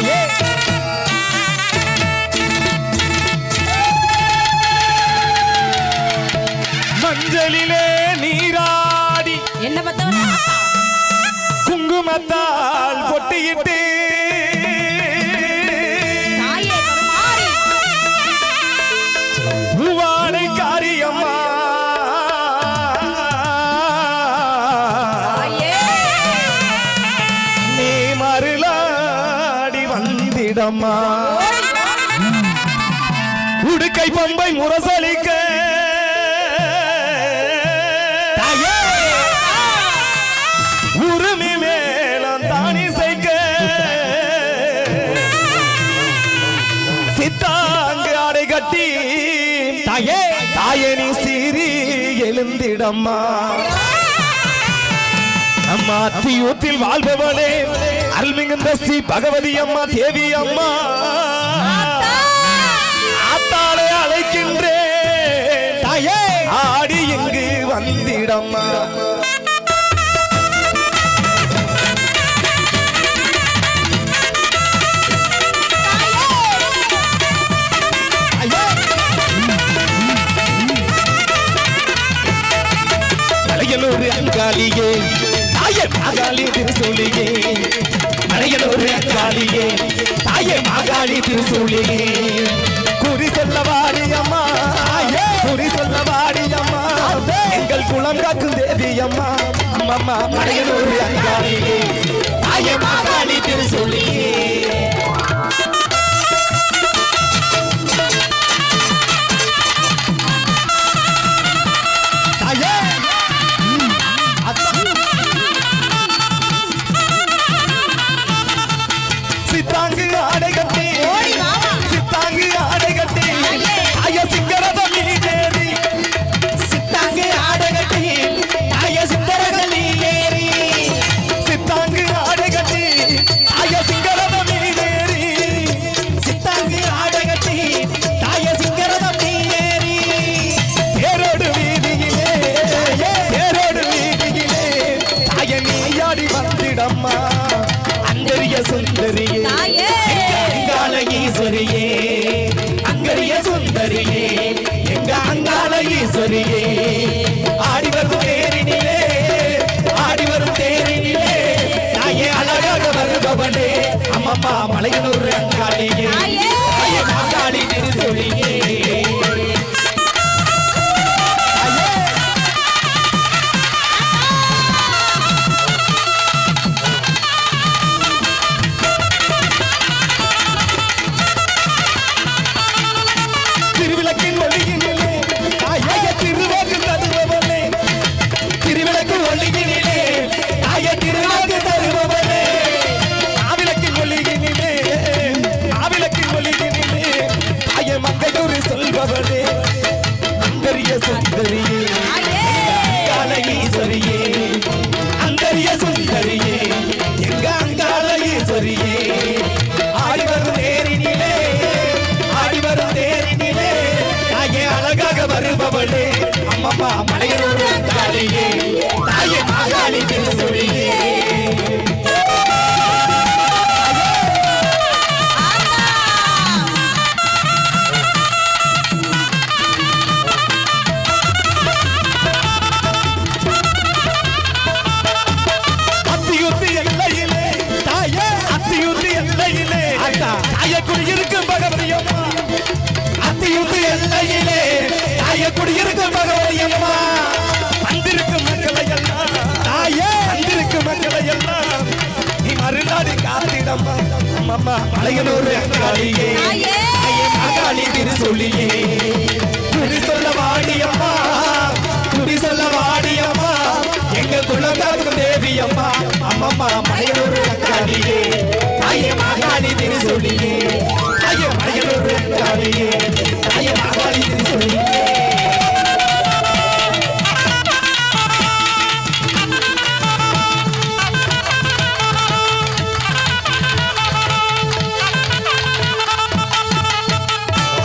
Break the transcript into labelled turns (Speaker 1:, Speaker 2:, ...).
Speaker 1: தாயே மஞ்சளிலே
Speaker 2: நீராடி என்ன
Speaker 1: பார்த்தவனா
Speaker 2: குங்குமத்தால் பொட்டியிட்டு பூவாடை வந்திடம்மா உடுக்கை பம்பை முரசலிக்க. உருமி மேலம் தானி செய்க சித்தாங்கு ஆடை கட்டி. தாயே தாயனி சீறி எழுந்திடம்மா. அம்மா அத்தியூத்தில் வாழ்பவளே அருள்மிகுந்த ஸ்ரீ பகவதி அம்மா தேவி அம்மா. ஆத்தாளை அழைக்கின்றேன். தாயே! ஆடி இங்கு வந்திடம்மா. மாகாளி திருசூலியே. மலையனூர் அங்காளியே தாயே மாகாளி திருசூலியே. குறி சொல்ல வாடி அம்மா. குறி சொல்ல வாடி அம்மா. எங்கள் குளம் காக்கும் தேவி அம்மா. அம்மம்மா மலையனூர் அங்காளியே தாயே மாகாளி திருசூலியே. அங்காள ஈஸ்வரியே ஆடி வரும் தேரினிலே ஆடி வரும் தேரினிலே. தாயே அழகாக வருபவனே அம்மம்மா மலையனூர் அங்காளியே.
Speaker 1: தாயே
Speaker 2: மாங்காளி திருசொலியே எல்லையிலே தாய குடியிருக்கும் பகவதி அம்மா அத்தியுத்தி எல்லையிலே தாய குடியிருக்கும் பகவதி அம்மா வந்திருக்கும் மக்களை எல்லாம் தாயே. வந்திருக்கும் மக்களை எல்லாம் நீ மறுநாடு காத்திடம்மா. அம்மம்மா மலையனூர் அங்காளியே.
Speaker 1: தாயே.
Speaker 2: தாயே மகாளி திரு சொல்லியே குறி சொல்ல வாடியம்மா. குறி சொல்ல வாடியம்மா. எங்க குலகாக்கும் தேவி அம்மா அம்மம்மா மலையனூர்